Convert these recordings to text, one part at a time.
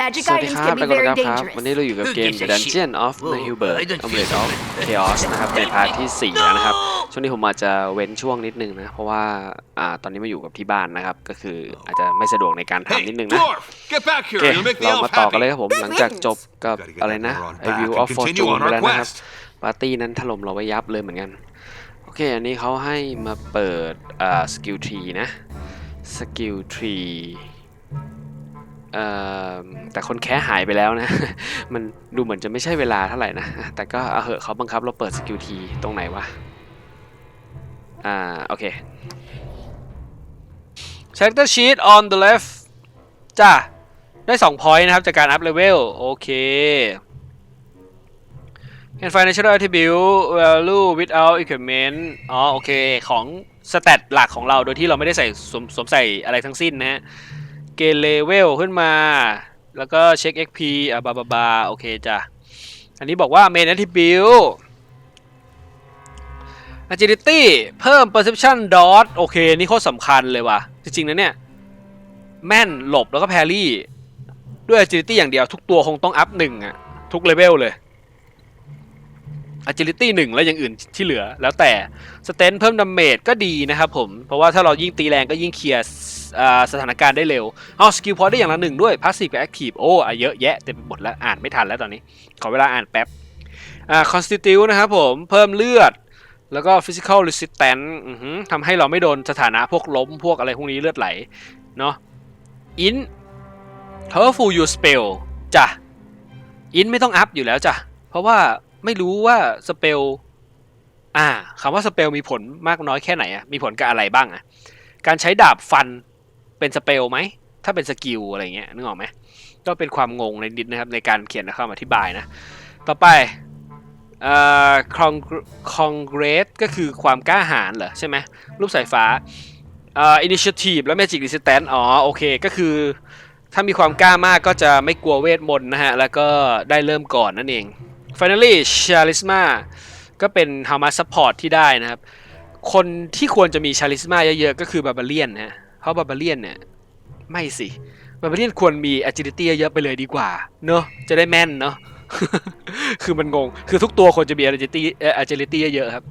Magic สวัสดี items ครับ can ไป be ก่อน very นะครับวัน dangerous. นี้เราอยู่กับเกม Who gives a Dungeon shit? of Whoa, Nehubert I don't Omelette feel of so- Chaos นะครับในพาร์ทที่ 4 แล้วนะครับ ช่วงนี้ผมอาจจะเว้นช่วงนิดนึงนะ เพราะว่าอ่าตอนนี้มาอยู่กับที่บ้านนะครับ ก็คืออาจจะไม่สะดวกในการทำนิดนึงนะ Dwarf, get back โอ here. เค You'll make the เรา elf มาต่อกัน happy. เลยครับผม หลังจากจบกับ Gotta get อะไร that นะ moron ไอ back วิว and ออฟฟอร์ continue จูน on ไป our แล้วนะครับ quest. ปาร์ตี้นั้นถล่มเราไว้ยับเลยเหมือนกัน โอเค อันนี้เขาให้มาเปิดอ่าสกิลทรีนะ สกิลทรีเอ่อ แต่คนแค่หายไปแล้วนะ มันดูเหมือนจะไม่ใช่เวลาเท่าไหร่นะ แต่ก็เอาเหอะเขาบังคับเราเปิดสกิลทีตรงไหนวะ อ่า โอเค Character sheet on the left จ้าได้2 point นะครับ จากการ up level โอเค Can find natural attribute value without equipment อ๋อ โอเค ของสเตตหลักของเราโดยที่เราไม่ได้ใส่สวมสวมใส่อะไรทั้งสิ้นนะฮะ เกณฑ์เลเวลขึ้นมา แล้วก็เช็ค XP อะบาบาบาโอเคจ้ะ อันนี้บอกว่า main attribute agility เพิ่ม perception dot โอเค นี่โคตรสำคัญเลยว่ะ จริงๆนะเนี่ย แม่นหลบแล้วก็แพรี่ ด้วย agility อย่างเดียวทุกตัวคงต้องอัพหนึ่งอะทุกเลเวลเลย agility หนึ่งแล้วอย่างอื่นที่เหลือแล้วแต่ stent เพิ่มดาเมจก็ดีนะครับผม เพราะว่าถ้าเรายิ่งตีแรงก็ยิ่งเคลียร์ สถานการณ์ได้เร็วเอาสกิลพอได้อย่างละหนึ่งด้วย passive กับ active โอ้เยอะแยะเต็มไปหมดแล้วอ่านไม่ทันแล้วตอนนี้ ขอเวลาอ่านแป๊บคอ่า constitute นะครับผม เพิ่มเลือด แล้วก็ physical resistance อือหือทำให้เราไม่โดนสถานะพวกล้มพวกอะไรพวกนี้เลือดไหล เนาะ in powerful you spell จ้ะ in ไม่ต้องอัพอยู่แล้วจ้ะ เพราะว่าไม่รู้ว่าสเปลอ่าคำว่าสเปลมีผลมากน้อยแค่ไหนอะมีผลกับอะไรบ้างอะการใช้ดาบฟัน เป็นสเปลไหม ถ้าเป็นสกิลอะไรเงี้ยนึกออกไหมก็เป็นความงงในนิดนะครับในการเขียนคำอธิบายนะ ต่อไปเอ่อ congr- congress ก็คือความกล้าหาญเหรอใช่ไหมรูปสายฟ้าเอ่อ initiative และ magic resistance อ๋อโอเคก็คือ ถ้ามีความกล้ามากก็จะไม่กลัวเวทมนต์นะฮะ แล้วก็ได้เริ่มก่อนนั่นเอง finally charisma ก็เป็น how much support ที่ได้นะครับ คนที่ควรจะมี charisma เยอะๆ ก็คือ barbarian นะฮะ เพราะ barbarian เนี่ยไม่สิ barbarian ควรมี agility เยอะไปเลยดีกว่า เนอะจะได้แม่นเนอะคือมันงง คือทุกตัวควรจะมี agility เอ่อ agility เยอะๆครับ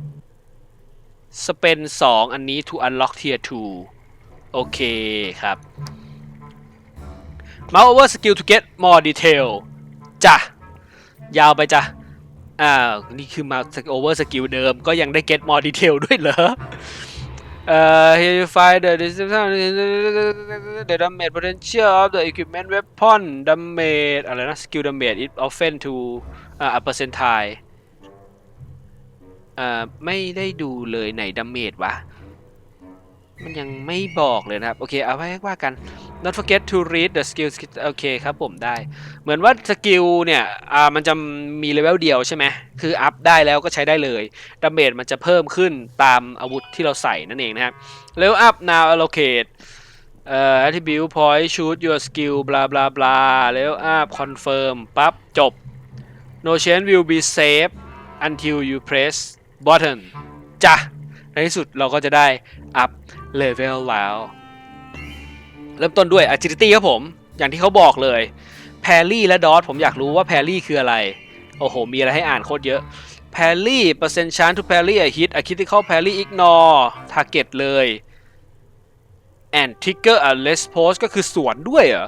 spend 2อันนี้ to unlock tier 2 โอเคครับ mouse over skill to get more detail จ้ะ ยาวไปจ้ะอ่านี่คือ mouse over skill เดิมก็ยังได้ get more detail ด้วยเหรอ เอ่อ here you find the description the damage potential of the equipment weapon damage อะไรนะ skill damage is often to อ่า a percentile อ่าไม่ได้ดูเลยไหน damage วะ มันยังไม่บอกเลยนะครับ โอเค เอาไว้ว่ากัน not forget to read the skill โอเคครับผมได้ เหมือนว่าสกิลเนี่ยอ่ามันจะมีเลเวลเดียวใช่ไหมคืออัพได้แล้วก็ใช้ได้เลยดาเมจมันจะเพิ่มขึ้นตามอาวุธที่เราใส่นั่นเองนะครับ level up now allocate เอ่อ attribute point shoot your skill blah blah blah level up confirm ปั๊บจบ no change will be saved until you press button จ้ะในที่สุดเราก็จะได้ up level แล้ว เริ่มต้นด้วย agility ครับผม อย่างที่เขาบอกเลย parry และ dodge ผมอยากรู้ว่า parry คืออะไร โอ้โห มีอะไรให้อ่านโคตรเยอะ parry percent chance to parry a hit a critical parry ignore target เลย and trigger a response ก็คือสวนด้วยเหรอ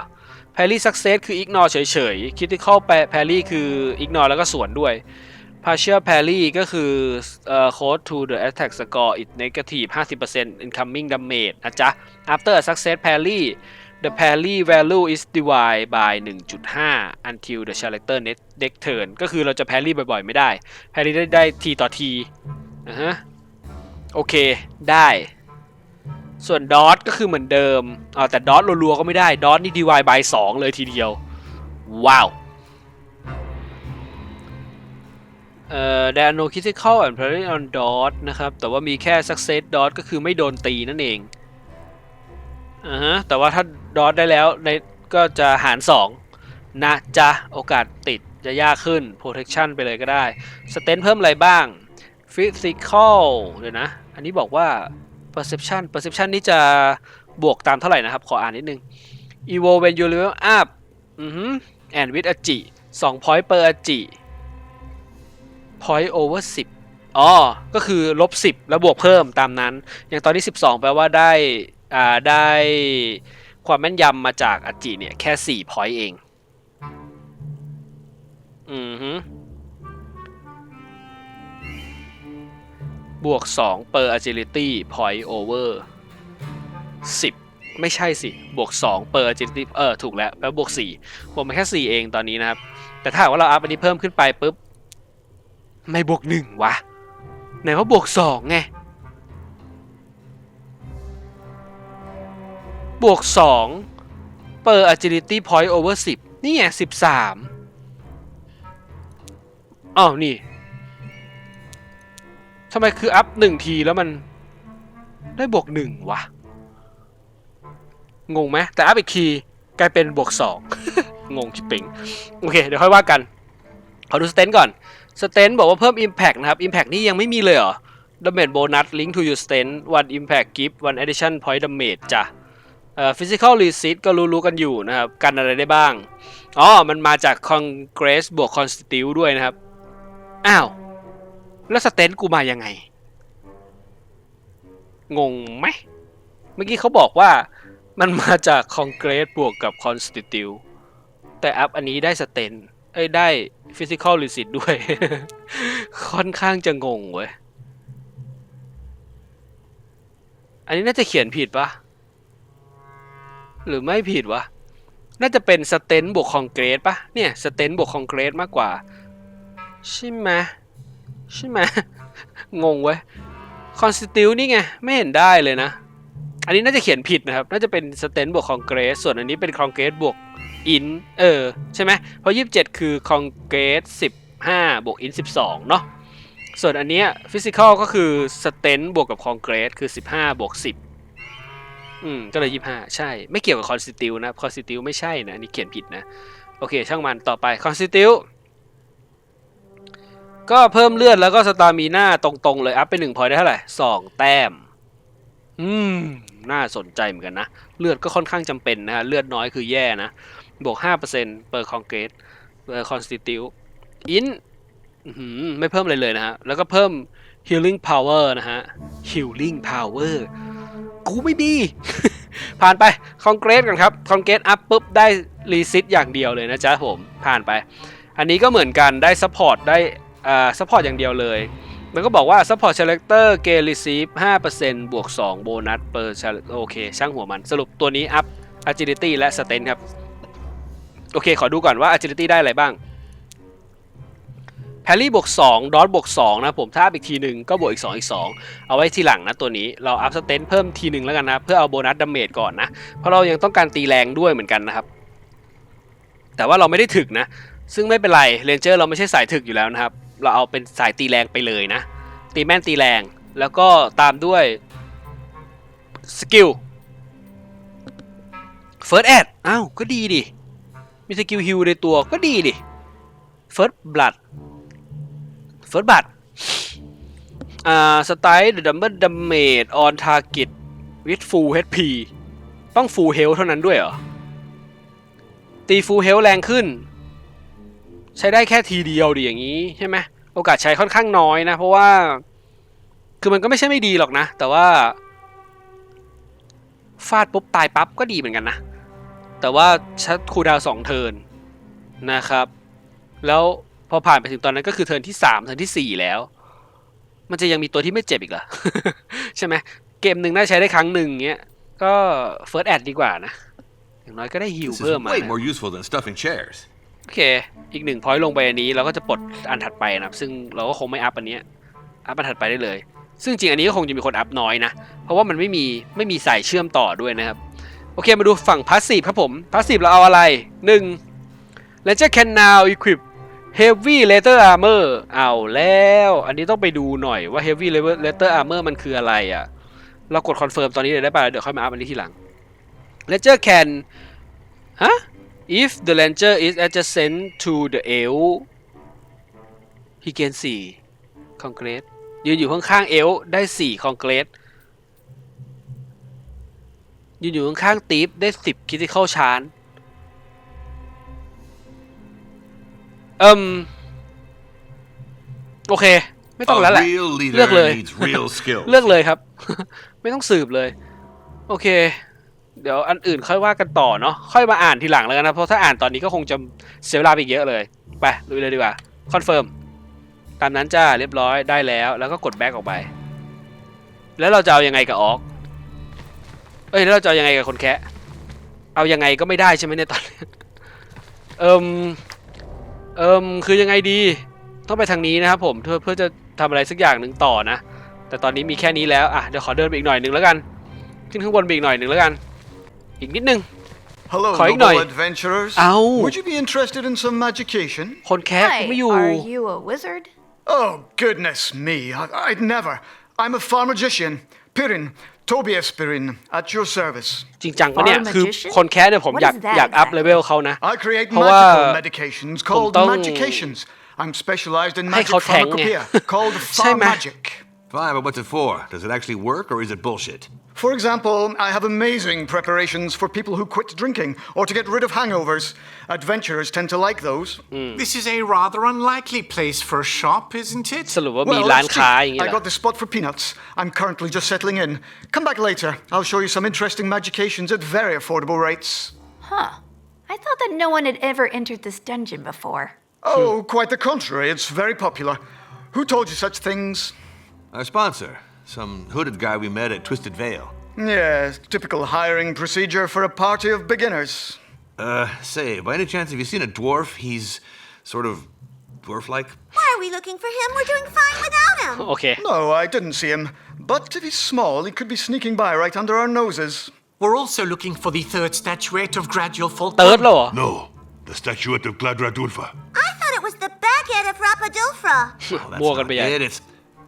parry success คือ ignore เฉยๆ critical parry คือ ignore แล้วก็สวนด้วย partial parry ก็คือเอ่อ code to the attack score is negative 50% incoming damage นะจ๊ะ after a success parry the parry value is divided by 1.5 until the character next next turn ก็คือเราจะ parry บ่อยๆ ไม่ได้ parry ได้ได้ทีต่อทีอ่าฮะโอเค ได้ ส่วน dot ก็คือเหมือนเดิมอ่าแต่ dot รัวๆก็ไม่ได้ dot นี่ divide by 2เลยทีเดียว ว้าว เอ่อ there are no critical and parry on dot นะครับ แต่ว่ามีแค่ success dot ก็คือไม่โดนตีนั่นเอง อ่าฮะ แต่ว่าถ้า dot ได้แล้วในก็จะหาร 2 นะจ๊ะ โอกาสติดจะยากขึ้น protection ไปเลยก็ได้ stent เพิ่มอะไรบ้าง physical เดี๋ยวนะ อันนี้บอกว่า perception perception นี่จะบวกตามเท่าไหร่นะครับ ขออ่านนิดนึง evo when you level up อือฮึ and with อจิสอง point per อจิ point over สิบอ๋อ ก็คือลบสิบแล้วบวกเพิ่มตามนั้น อย่างตอนนี้ 12 แปลว่าได้อ่าได้ความแม่นยำมาจากอจิเนี่ย แค่ 4 point เอง อือฮึบวก 2 per agility point over 10 ไม่ใช่สิ บวก 2 per agility เออ ถูกแล้ว แปลวบวก 4 บวกมาแค่ 4 เองตอนนี้นะครับ แต่ถ้าว่าเราอัพอันนี้เพิ่มขึ้นไปปุ๊บ ไม่บวก1วะ ไหนว่าบวก2ไง บวก2 per agility point over 10 นี่ไง13อ้าวนี่ทำไมคืออัพหนึ่งทีแล้วมันได้บวกหนึ่งวะ งงไหมแต่อัพอีกทีกลายเป็นบวกสองงงชิบเป่งโอเค เดี๋ยวค่อยว่ากัน ขอดูสเตนก่อน สเตนบอกว่าเพิ่ม Impact นะครับ Impact นี่ยังไม่มีเลยเหรอ Damage bonus link to your stand one impact give one addition point damage จ้ะเอ่อ physical resist ก็รู้ๆกันอยู่นะครับ กันอะไรได้บ้าง อ๋อ มันมาจาก congress บวก constitute ด้วยนะครับ อ้าว แล้วสเตนกูมายังไง งงไหม เมื่อกี้เขาบอกว่ามันมาจากคอนเกรสบวกกับคอนสติทิวแต่อัพอันนี้ได้สเตนเอ้ยได้ ฟิสิกอล c ิ d ด้วย ค่อนข้างจะงงเว้ย อันนี้น่าจะเขียนผิดปะหรือไม่ผิดวะ น่าจะเป็นสเตนบวกคอนเกรสปะเนี่ยสเตนบวกคอนเกรสมากกว่า ใช่ไหมใช่ไหมงงเว้ยคอนสติวนี่ไง ไม่เห็นได้เลยนะ อันนี้น่าจะเขียนผิดนะครับ น่าจะเป็นสเตนบวกคอนเกรสส่วนอันนี้เป็นคอนเกรสบวก อินเออ ใช่ไหมเพราะ 27 คือคอนเกรส15 บวกอิน12 เนาะส่วนอันเนี้ยฟิสิกอลก็คือสเตนบวกกับคอนเกรสคือ 15 บวก 10 อืม ก็เลย 25 ใช่ ไม่เกี่ยวกับคอนสติวนะคอนสติวไม่ใช่นะ อันนี้เขียนผิดนะ โอเค ช่างมันต่อไปคอนสติวก็เพิ่มเลือดแล้วก็สตามีหน้าตรงๆเลย อัพไปหนึ่งพอยได้เท่าไหร่สองแต้ม อืม น่าสนใจเหมือนกันนะ เลือดก็ค่อนข้างจำเป็นนะฮะ เลือดน้อยคือแย่นะ บวก5%เปอร์คอนเกรสเปอร์คอนสติทิวอินไม่เพิ่มอะไรเลยนะฮะ แล้วก็เพิ่ม healing power นะฮะ healing power กูไม่มี ผ่านไปคอนเกรสกันครับคอนเกรสอัพปุ๊บได้รีซิตอย่างเดียวเลยนะจ๊ะผม ผ่านไป อันนี้ก็เหมือนกันได้ซัพพอร์ตได้อ่าซัพพอร์ตอย่างเดียวเลยมันก็บอกว่า support selector gain receive 5%บวก 2 โบนัส per chal- โอเค ช่างหัวมัน สรุปตัวนี้ up agility และ strength ครับ โอเค ขอดูก่อนว่า agility ได้อะไรบ้าง p a r r y บวก2 dot บวก2นะผมถ้าอีกทีหนึ่งก็บวกอีก 2 อีก 2 เอาไว้ทีหลังนะตัวนี้เรา up strength เพิ่มทีหนึ่งแล้วกันนะ เพื่อเอาโบนัส damage ก่อนนะ เพราะเรายังต้องการตีแรงด้วยเหมือนกันนะครับ แต่ว่าเราไม่ได้ถึกนะ ซึ่งไม่เป็นไรเรนเจอร์เราไม่ใช่สายถึกอยู่แล้วนะครับ เราเอาเป็นสายตีแรงไปเลยนะ ตีแม่นตีแรงแล้วก็ตามด้วยสกิลเฟิร์สแอดอ้าวก็ดีดิ มีสกิลฮิลในตัวก็ดีดิเฟิร์สบลัดเฟิร์สบัตอ่าสไตล์เดอะดัมเบิลดัมเมจออนทาร์เก็ตวิดฟูลเฮดพีต้องฟูลเฮลเท่านั้นด้วยเหรอ ตีฟูลเฮลแรงขึ้น ใช้ได้แค่ทีเดียวดิอย่างนี้ใช่ไหมโอกาสใช้ค่อนข้างน้อยนะ เพราะว่า คือมันก็ไม่ใช่ไม่ดีหรอกนะ แต่ว่า ฟาดปุ๊บตายปั๊บก็ดีเหมือนกันนะ แต่ว่าชัดคูลดาวน์สองเทิร์นนะครับ แล้วพอผ่านไปถึงตอนนั้นก็คือเทิร์นที่สามเทิร์นที่สี่แล้ว มันจะยังมีตัวที่ไม่เจ็บอีกเหรอใช่ไหมเกมหนึ่งน่าใช้ได้ครั้งหนึ่งเงี้ยก็เฟิร์สแอดดีกว่านะอย่างน้อยก็ได้ฮิล This เพิ่ม is มา way นะ more useful than stuffing chairs. โอเค อีกหนึ่งพอยต์ลงไปอันนี้เราก็จะปลดอันถัดไปนะครับซึ่งเราก็คงไม่อัพอันเนี้ยอัพอันถัดไปได้เลย ซึ่งจริงอันนี้ก็คงจะมีคนอัพน้อยนะ เพราะว่ามันไม่มีไม่มีสายเชื่อมต่อด้วยนะครับโอเคมาดูฝั่งพาสซีฟครับผมพาสซีฟเราเอาอะไร 1 Ranger can now equip heavy leather armor เอาแล้ว อันนี้ต้องไปดูหน่อยว่า heavy leather armor มันคืออะไรอะ่ะ เรากดคอนเฟิร์มตอนนี้เลยได้ป่ะเดี๋ยวค่อยมาอัพอันนี้ทีหลัง Ranger can ฮะ If the ranger is adjacent to the elf he gain 4 concrete ยืนอยู่ข้างๆเอลได้4 concrete ยืนอยู่ข้างๆตีฟได้10 critical chance เอิมโอเค ไม่ต้องแล้วแหละ A real leader Look, look. needs real skills. เลือกเลยครับ ไม่ต้องสืบเลย โอเค เดี๋ยวอันอื่นค่อยว่ากันต่อเนาะค่อยมาอ่านทีหลังแล้วกันนะ เพราะถ้าอ่านตอนนี้ก็คงจะเสียเวลาไปอีกเยอะเลย ไปลุยเลยดีกว่าคอนเฟิร์มตามนั้นจ้าเรียบร้อยได้แล้ว แล้วก็กดแบ็กออกไป แล้วเราจะเอายังไงกับออก เอ้ยแล้วเราจะเอายังไงกับคนแคะเอายังไงก็ไม่ได้ใช่ไหมเนี่ยตอนนี้เอิมเอิมคือยังไงดี ต้องไปทางนี้นะครับผมเพื่อเพื่อจะทำอะไรสักอย่างหนึ่งต่อนะ แต่ตอนนี้มีแค่นี้แล้วอะเดี๋ยวขอเดินไปอีกหน่อยหนึ่งแล้วกันขึ้นข้างบนไปอีกหน่อยหนึ่งแล้วกัน อีกนิดนึง Hello, Khỏi noble nói. adventurers. Ow. Would you be interested in some magication? คนแคส Hi, ไม่อยู่ are you a wizard? Oh, goodness me. I, I'd never. I'm a far magician. Pirin, Tobias Pirin, at your service. จริงจังปะเนี่ย Far คือ magician? คนแคสเนี่ยผม What อยาก is that อยากอัพ exactly? เลเวลเขานะ I create How, magical uh, medications called tông- magications. I'm specialized in Hay magic khẩu thẹn nhỉ? pharmacopoeia called Sai far mà. magic. Fine, but what's it for? Does it actually work or is it bullshit? For example, I have amazing preparations for people who quit drinking or to get rid of hangovers. Adventurers tend to like those. This is a rather unlikely place for a shop, isn't it? สรุปว่ามี Well, ร้าน let's ค้า see. อย่างเงี้ย I เหรอ got this spot for peanuts. I'm currently just settling in. Come back later. I'll show you some interesting magications at very affordable rates. Huh. I thought that no one had ever entered this dungeon before. Oh, quite the contrary. It's very popular. Who told you such things? Our sponsor, some hooded guy we met at Twisted Veil. Yes, typical hiring procedure for a party of beginners. Uh, say, by any chance, have you seen a dwarf? He's sort of dwarf like. Why are we looking for him? We're doing fine without him. Okay. No, I didn't see him. But if he's small, he could be sneaking by right under our noses. We're also looking for the third statuette of Gradual Fulton. No, the statuette of Gladradulfa. I thought it was the baguette of Rapadulfra. well, that's not it. It's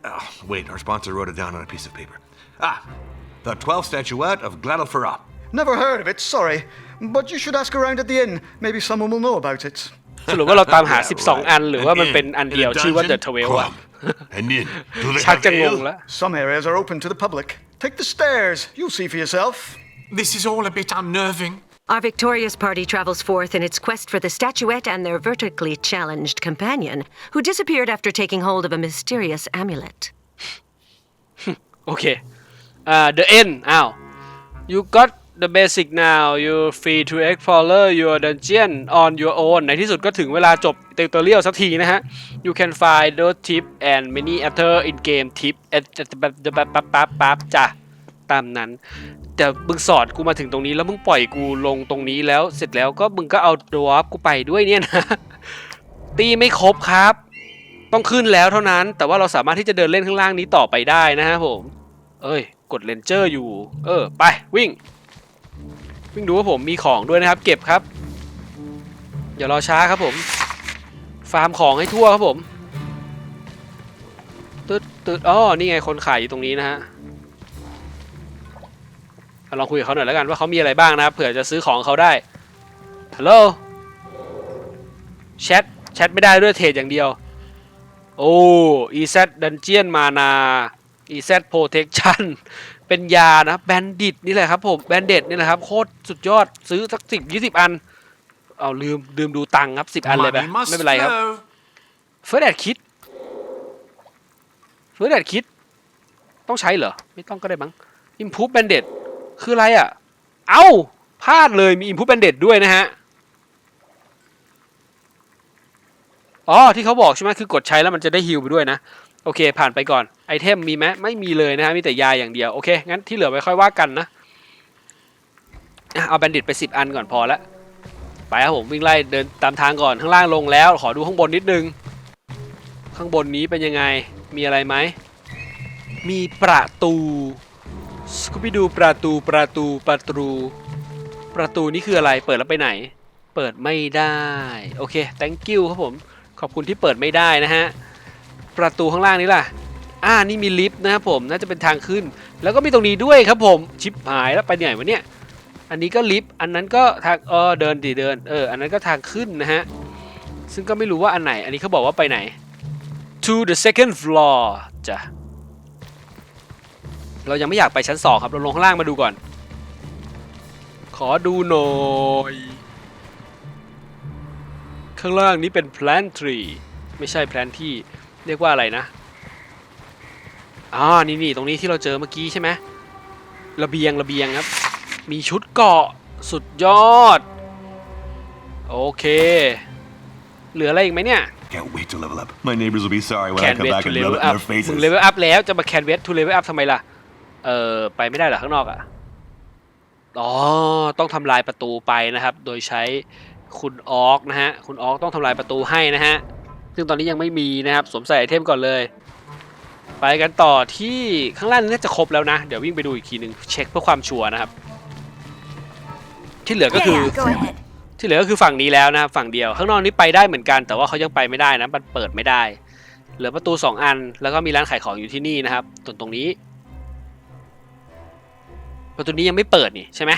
oh, wait. Our sponsor wrote it down on a piece of paper. Ah, the 12th statuette of Gladalfara. Never heard of it, sorry. But you should ask around at the inn. Maybe someone will know about it. สรุปว่าเราตามหา Yeah, 12 right. อัน หรือว่ามัน An เป็น inn อัน in เดียว a ชื่อว่า The dungeon? 12อะ Crumb. And in. Do they ชัก have จะงง ale? แล้ว Some areas are open to the public. Take the stairs. You'll see for yourself. This is all a bit unnerving. Our victorious party travels forth in its quest for the statuette and their vertically challenged companion, who disappeared after taking hold of a mysterious amulet. โอเค อ่า the end อ้าว you got the basic now you free to explore your dungeon on your own ในที่สุดก็ถึงเวลาจบ tutorial สักทีนะฮะ you can find those tips and many other in game tips ปั๊บปั๊บปั๊บปั๊บปั๊บจ้ะ ตามนั้น แต่มึงสอนกูมาถึงตรงนี้แล้วมึงปล่อยกูลงตรงนี้แล้วเสร็จแล้วก็มึงก็เอาดวอฟกูไปด้วยเนี่ยนะตีไม่ครบครับ ต้องขึ้นแล้วเท่านั้น แต่ว่าเราสามารถที่จะเดินเล่นข้างล่างนี้ต่อไปได้นะฮะผม เอ้ย กดเลนเจอร์อยู่ เออ ไปวิ่ง วิ่งดูว่าผมมีของด้วยนะครับ เก็บครับ อย่ารอช้าครับผม ฟาร์มของให้ทั่วครับผมตึ๊ดตึ๊ดอ๋อนี่ไงคนขายอยู่ตรงนี้นะฮะ ลองคุยกับเขาหน่อยแล้วกันว่าเขามีอะไรบ้างนะครับเผื่อจะซื้อของเขาได้ฮัลโหลแชทแชทไม่ได้ด้วยเทรดอย่างเดียว โอ้ EZ Dungeon มานา EZ Protection เป็นยานะแบนดิตนี่แหละครับผมแบนเด็ดนี่แหละครับโคตรสุดยอดซื้อสักสิบยี่สิบอัน เอาลืมลืมดูตังค์ครับสิบอันเลยไป Money must ไม่เป็นไรครับ flow. เฟิร์สแอดคิดเฟิร์สแอดคิดต้องใช้เหรอ ไม่ต้องก็ได้มั้ง Improve Bandit คืออะไรอะ เอ้าพลาดเลยมี Improve Bandit ด้วยนะฮะ อ๋อ ที่เขาบอกใช่ไหมคือกดใช้แล้วมันจะได้ฮิลไปด้วยนะ โอเค ผ่านไปก่อน ไอเทมมีไหมไม่มีเลยนะฮะ มีแต่ยาอย่างเดียว โอเค งั้นที่เหลือไว้ค่อยว่ากันนะอะเอาแบนดิตไป 10 อันก่อนพอละ ไปครับผมวิ่งไล่เดินตามทางก่อน ข้างล่างลงแล้ว ขอดูข้างบนนิดนึง ข้างบนนี้เป็นยังไง มีอะไรไหม มีประตู สกูบิดูประตูประตูประตู ประตูนี่คืออะไรเปิดแล้วไปไหน เปิดไม่ได้ โอเค thank you ครับผม ขอบคุณที่เปิดไม่ได้นะฮะ ประตูข้างล่างนี้ล่ะอ่านี่มีลิฟต์นะครับผมน่าจะเป็นทางขึ้น แล้วก็มีตรงนี้ด้วยครับผมชิปหายแล้วไปไหนวะเนี่ยอันนี้ก็ลิฟต์อันนั้นก็ทางเออเดินดิเดินเอออันนั้นก็ทางขึ้นนะฮะซึ่งก็ไม่รู้ว่าอันไหน อันนี้เขาบอกว่าไปไหน to the second floor จ้ะ เรายังไม่อยากไปชั้นสองครับ เราลงข้างล่างมาดูก่อน ขอดูหน่อย ข้างล่างนี้เป็น plant tree ไม่ใช่ plant ที่เรียกว่าอะไรนะอ่านี่นี่ตรงนี้ที่เราเจอเมื่อกี้ใช่ไหมระเบียงระเบียงครับ มีชุดเกราะสุดยอด โอเค เหลืออะไรอีกไหมเนี่ย Can't wait to level up. My neighbors will be sorry when I Can't come wait back to and rub level it in up their faces. มึง level up แล้วจะมา can wait to level up ทำไมล่ะ เออไปไม่ได้เหรอข้างนอกอะ อ๋อ ต้องทำลายประตูไปนะครับ โดยใช้คุณออกนะฮะ คุณออกต้องทำลายประตูให้นะฮะ ซึ่งตอนนี้ยังไม่มีนะครับ สวมใส่ไอเทมก่อนเลย ไปกันต่อที่ข้างล่างน่าจะครบแล้วนะ เดี๋ยววิ่งไปดูอีกทีหนึ่งเช็คเพื่อความชัวร์นะครับ ที่เหลือก็ Yeah, คือ yeah, go ahead. ที่เหลือก็คือฝั่งนี้แล้วนะครับฝั่งเดียว ข้างนอกนี้ไปได้เหมือนกัน แต่ว่าเขายังไปไม่ได้นะมันเปิดไม่ได้ เหลือประตู 2 อัน แล้วก็มีร้านขายของอยู่ที่นี่นะครับตรงตรงนี้ ประตูนี้ยังไม่เปิดนี่ใช่ไหม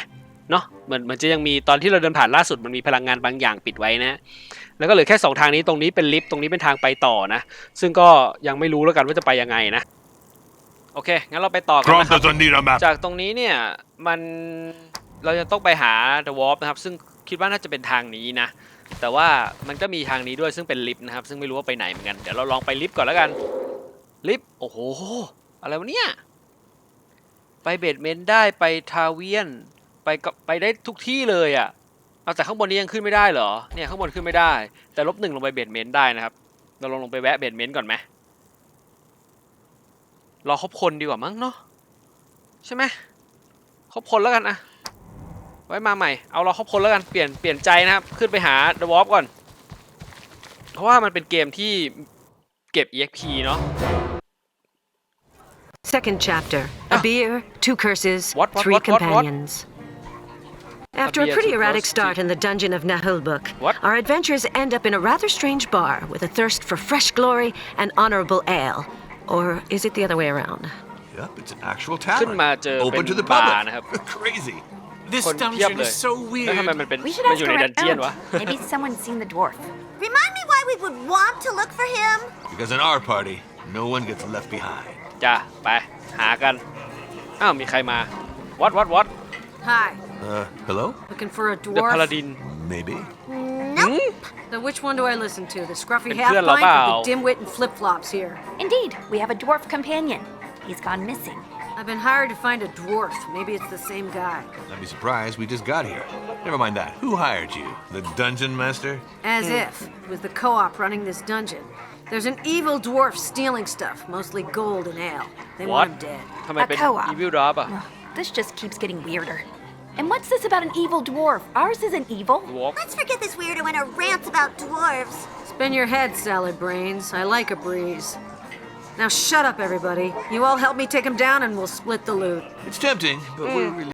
เนาะเหมือนมันจะยังมีตอนที่เราเดินผ่านล่าสุดมันมีพลังงานบางอย่างปิดไว้นะ แล้วก็เหลือแค่สองทางนี้ตรงนี้เป็นลิฟต์ตรงนี้เป็นทางไปต่อนะ ซึ่งก็ยังไม่รู้แล้วกันว่าจะไปยังไงนะ โอเค งั้นเราไปต่อกัน Trump นะครับ doesn't need a map. จากตรงนี้เนี่ยมันเราจะต้องไปหา The Warp นะครับ ซึ่งคิดว่าน่าจะเป็นทางนี้นะ แต่ว่ามันก็มีทางนี้ด้วยซึ่งเป็นลิฟต์นะครับ ซึ่งไม่รู้ว่าไปไหนเหมือนกัน เดี๋ยวเราลองไปลิฟต์ก่อนแล้วกัน ลิฟต์ โอ้โห อะไรวะเนี่ย ไปเบดเมนต์ได้ไปทาเวียน ไปก็ไปได้ทุกที่เลยอะ่ะเอาแต่ข้างบนนี้ยังขึ้นไม่ได้เหรอเนี่ยข้างบนขึ้นไม่ได้ แต่ลบหนึ่งลงไปเบดเมนต์ได้นะครับ เราลองลงไปแวะเบดเมนต์ก่อนไหมรอครบคนดีกว่ามั้งเนาะใช่ไหมครบคนแล้วกันอะไว้มาใหม่เอาเราครบคนแล้วกันเปลี่ยนเปลี่ยนใจนะครับขึ้นไปหา The Warp ก่อน เพราะว่ามันเป็นเกมที่เก็บ EXP เนาะ Second chapter. A Ah. beer, two curses, What, what, three what, what, what? companions. After a, beer, pretty two erratic curses, start two- in the dungeon of Nahulbuk, What? our adventurers end up in a rather strange bar with a thirst for fresh glory and honorable ale. Or is it the other way around? Yep, it's an actual ขึ้น tavern. มาเจอเป็ Open น to the บา public. ร์นะครับ Crazy. This คนเพียบ dungeon เลย is so แล้วทำไม weird. มันเป็น We should มัน ask อยู่ในดันเจียนวะ around. Maybe someone's seen the dwarf. Remind me why we would want to look for him? Because in our party, no one gets left behind. จ้าไป หากัน อ้าว มีใครมา วัดวัดวัด Hi, Uh, hello? looking for a เดอะ dwarf. พาลาดิน Maybe. Nope. Then which one do I listen to? The scruffyเป็น half เพื่อนเรา pint เปล่า or the dimwit and flip flops here? Indeed, we have a dwarf companion. He's gone missing. I've been hired to find a dwarf. Maybe it's the same guy. I'd be surprised. We just got here. Never mind that. Who hired you? The dungeon master? As if it was the co-op running this dungeon. There's an evil dwarf stealing stuff, mostly gold and ale. They What? want him dead. ทำไม A เป็น co-op. อีวิลดอปอะ Ugh, This just keeps getting weirder. And what's this about an evil dwarf? Ours isn't evil. วอล์ก Let's forget this weirdo and a rant about dwarves. Spin your head, salad brains. I like a breeze. Now shut up, everybody. You all help me take him down and we'll split the loot. It's tempting, but we're really.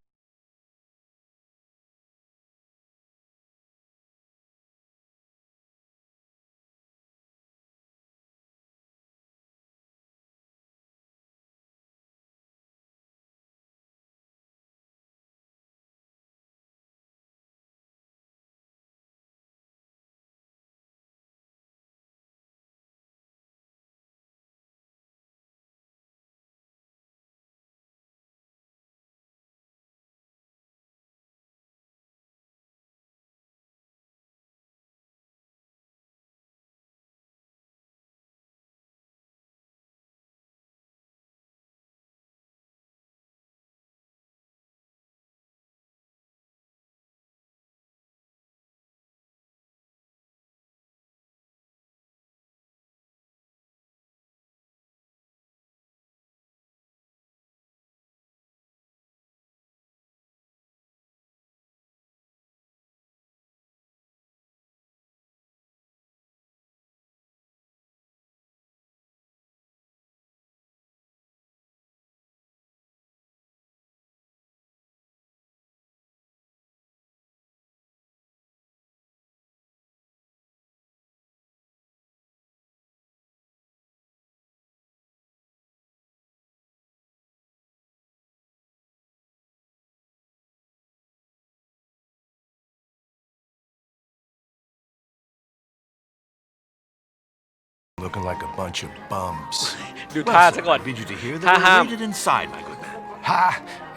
Looking like a bunch of bums. ดูท่า Well, ซะ sir, ก่อน I bid you to hear that Ha ha. we're waited inside, my good man. Ha!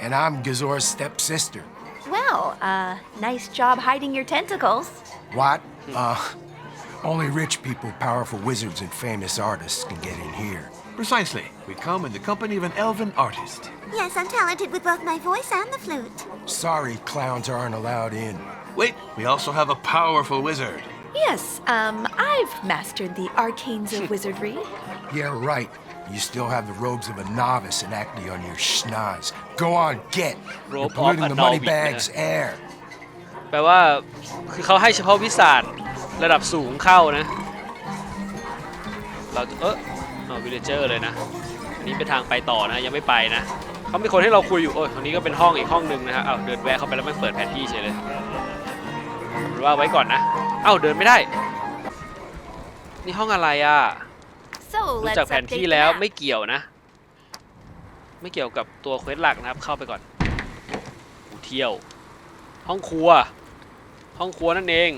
And I'm Gazor's stepsister. Well, uh, nice job hiding your tentacles. What? Uh, Only rich people, powerful wizards, and famous artists can get in here. Precisely. We come in the company of an elven artist. Yes, I'm talented with both my voice and the flute. Sorry, clowns aren't allowed in. Wait, we also have a powerful wizard. Yes, um, I've mastered the arcanes of wizardry. Yeah, right. You still have the robes of a novice and acne on your schnoz. Go on, get. You're Robe of polluting a the novice, moneybags' air. แปลว่าคือเขาให้เฉพาะวิสาดระดับสูงเข้านะ เราจะเออเอาวิลเลเจอร์เลยนะอันนี้เป็นทางไปต่อนะยังไม่ไปนะเขามีคนให้เราคุยอยู่โอ้ยตรงนี้ก็เป็นห้องอีกห้องหนึ่งนะฮะเอาเดินแวะเข้าไปแล้วไม่เปิดแผนที่เฉยเลยหรือว่าไว้ก่อนนะเอ้าเดินไม่ได้ นี่ห้องอะไรอะ So ดู let's จากแผน update ที่ the แล้ว map. ไม่เกี่ยวนะ ไม่เกี่ยวกับตัวเควสหลักนะครับ เข้าไปก่อนอูเที่ยว ห้องครัว ห้องครัวนั่นเอง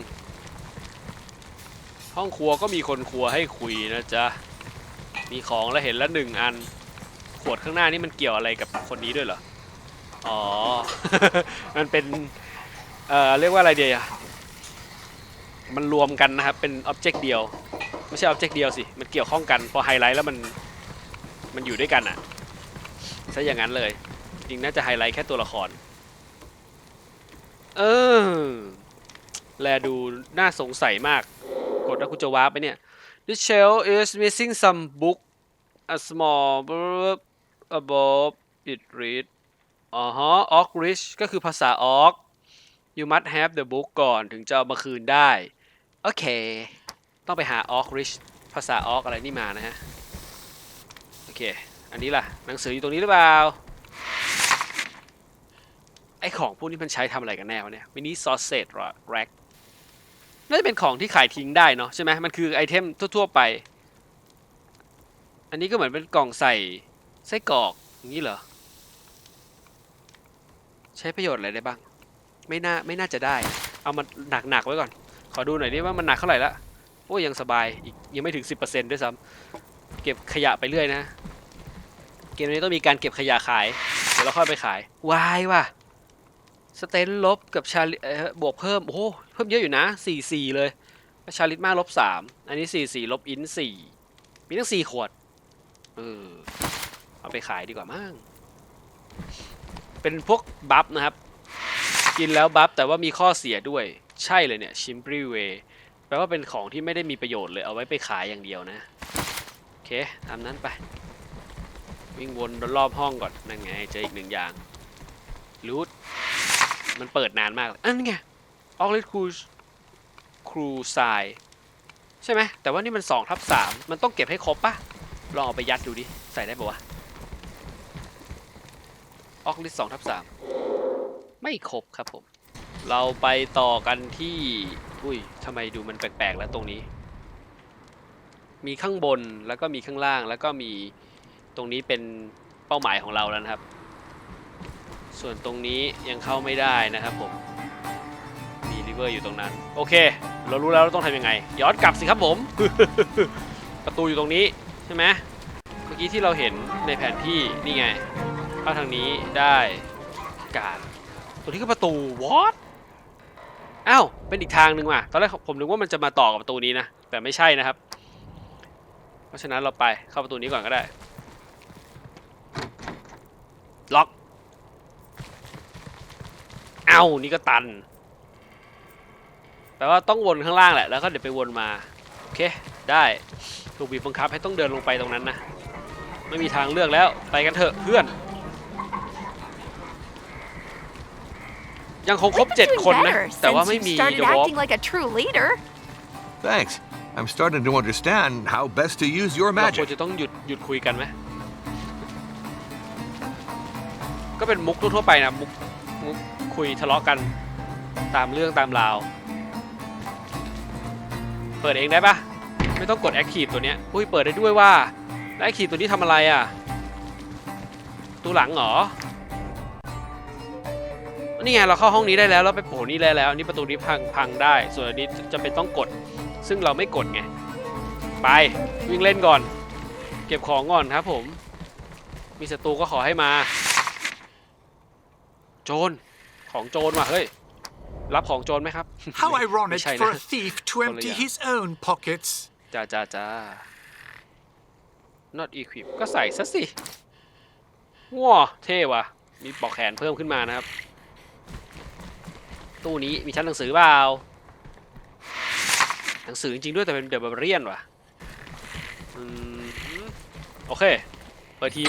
ห้องครัวก็มีคนครัวให้คุยนะจ๊ะ มีของแล้วเห็นแล้วหนึ่งอัน ขวดข้างหน้านี่มันเกี่ยวอะไรกับคนนี้ด้วยเหรอ อ๋อ มันเป็น เอ่อ เรียกว่าอะไรเดียวอะมันรวมกันนะครับ เป็นอ็อบเจกต์เดียว ไม่ใช่ออบเจกต์เดียวสิ มันเกี่ยวข้องกัน พอไฮไลท์แล้วมันมันอยู่ด้วยกันอะซะอย่างนั้นเลย จริงน่าจะไฮไลท์แค่ตัวละคร เออ แลดูน่าสงสัยมาก กดแล้วกูจะว้าร์ปไปเนี่ย This shelf is missing some book a small blurb above it read อ๋อฮะ Orc Rich ก็คือภาษา Orc you must have the book ก่อนถึงจะเอามาคืนได้ โอเค ต้องไปหา Orc Rich ภาษา Orc อะไรนี่มานะฮะ โอเค อันนี้ล่ะ หนังสืออยู่ตรงนี้หรือเปล่า ไอของพวกนี้มันใช้ทำอะไรกันแน่วะเนี่ยมินิซอสเซจแร็กน่าจะเป็นของที่ขายทิ้งได้เนาะใช่ไหมมันคือไอเทมทั่ว ๆ ไป อันนี้ก็เหมือนเป็นกล่องใส่ไส้กรอกอย่างนี้เหรอ ใช้ประโยชน์อะไรได้บ้าง ไม่น่าไม่น่าจะได้ เอามาหนักๆไว้ก่อน ขอดูหน่อยดิว่ามันหนักเท่าไหร่ละ โอ้ยังสบายอีกยังไม่ถึง 10%ด้วยซ้ำเก็บขยะไปเรื่อยนะ เกมนี้ต้องมีการเก็บขยะขาย เดี๋ยวเราค่อยไปขายวายว่ะสเตนลบกับชาลิบวกเพิ่ม โอ้เพิ่มเยอะอยู่นะ4 4 เลยชาลิตมาลบ3อันนี้ 4 4 ลบอิน4มีทั้ง4ขวดเออเอาไปขายดีกว่ามั้งเป็นพวกบัฟนะครับ กินแล้วบัฟแต่ว่ามีข้อเสียด้วย ใช่เลยเนี่ยชิม p รีเว แปลว่าเป็นของที่ไม่ได้มีประโยชน์เลย เอาไว้ไปขายอย่างเดียวนะ โอเคตามนั้นไป วิ่งวนรอบห้องก่อน นั่นไงเจออีกหนึ่งอย่าง รูท มันเปิดนานมากเอันนไงออกเลดครูครูไซใช่ไหม แต่ว่านี่มัน2ทับ3มันต้องเก็บให้ครบปะลองเอาไปยัดดูดิ ใส่ได้ปะวะออกลิสสองทับสามไม่ครบครับผม เราไปต่อกันที่ อุ้ยทำไมดูมันแปลกๆแล้วตรงนี้ มีข้างบนแล้วก็มีข้างล่างแล้วก็มีตรงนี้เป็นเป้าหมายของเราแล้วนะครับ ส่วนตรงนี้ยังเข้าไม่ได้นะครับผมมีริเวอร์อยู่ตรงนั้น โอเค เรารู้แล้วเราต้องทำยังไง ย้อนกลับสิครับผม ประตูอยู่ตรงนี้ใช่ไหมเมื่อกี้ที่เราเห็นในแผนที่นี่ไงเข้าทางนี้ได้การตัวนี้ก็ประตู what อ้าวเป็นอีกทางหนึ่งว่ะตอนแรกผมนึกว่ามันจะมาต่อกับประตูนี้นะแต่ไม่ใช่นะครับ เพราะฉะนั้นเราไปเข้าประตูนี้ก่อนก็ได้ ล็อกเอ้านี่ก็ตันแปลว่าต้องวนข้างล่างแหละแล้วก็เดี๋ยวไปวนมาโอเคได้ถูกบีบบังคับให้ต้องเดินลงไปตรงนั้นนะไม่มีทางเลือกแล้วไปกันเถอะเพื่อน ยังคงครบ We've been 7คน doing นะ better แต่ว่า since ไม่ you มี started จะวอล์ acting like a true leader. Thanks. I'm starting to understand how best to use your เราควร magic. จะต้องหยุดหยุดคุยกันไหม ก็เป็นมุกทั่วๆไปนะ มุกมุกคุยทะเลาะกันตามเรื่องตามราว เปิดเองได้ปะไม่ต้องกด Active ตัวเนี้ย อุ้ย เปิดได้ด้วยว่า แล้ว Active ตัวนี้ทำอะไรอะ ตัวหลังเหรอ นี่ไงเราเข้าห้องนี้ได้แล้วเราไปโผล่นี่ได้แล้วอันนี่ประตูนี้พังพังได้ ส่วนอันนี้จะเป็นต้องกด ซึ่งเราไม่กดไงไปวิ่งเล่นก่อน เก็บของก่อนครับผม มีศัตรูก็ขอให้มา โจรของโจรว่ะเฮ้ยรับของโจรไหมครับ How ไม่ ironic ใช่ for นะ a thief to Well, empty yeah. his own pockets. จ้าจ้าจ้า not equip ก็ใส่ซะสิว้าเท่ว่ะ มีปลอกแขนเพิ่มขึ้นมานะครับ ตู้นี้มีชั้นหนังสือเปล่า หนังสือจริงๆด้วยแต่เป็นเดบเรียนว่ะอืมโอเค เปิดที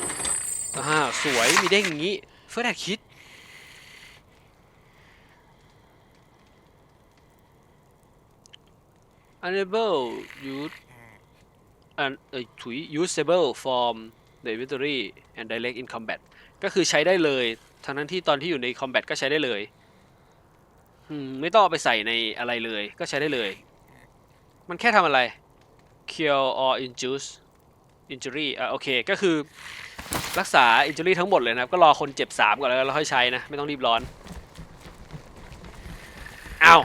อ่าสวย มีเด้งอย่างนี้เฟิร์สแอดคิด unable use un เอ่ยถุย usable from the inventory and direct in combat ก็คือใช้ได้เลย ทั้งนั้นที่ตอนที่อยู่ใน combat ก็ใช้ได้เลย อืมไม่ต้องเอาไปใส่ในอะไรเลย ก็ใช้ได้เลย มันแค่ทำอะไร cure or injure injury อะโอเค ก็คือรักษา injury ทั้งหมดเลยนะครับ ก็รอคนเจ็บ 3 ก่อนแล้วแล้วค่อยใช้นะ ไม่ต้องรีบร้อน เอ้า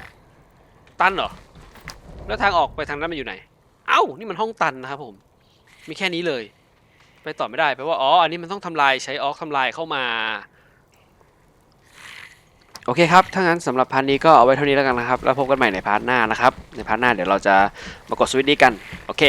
ตันเหรอ แล้วทางออกไปทางนั้นมันอยู่ไหน เอ้า นี่มันห้องตันนะครับผม มีแค่นี้เลย ไปต่อไม่ได้แปลว่า อ๋อ อันนี้มันต้องทำลายใช้ออกทำลายเข้ามา โอเคครับ ถ้างั้นสำหรับพาร์ทนี้ก็เอาไว้เท่านี้แล้วกันนะครับ แล้วพบกันใหม่ในพาร์ทหน้านะครับ ในพาร์ทหน้าเดี๋ยวเราจะมากดสวิตช์นี้กัน โอเค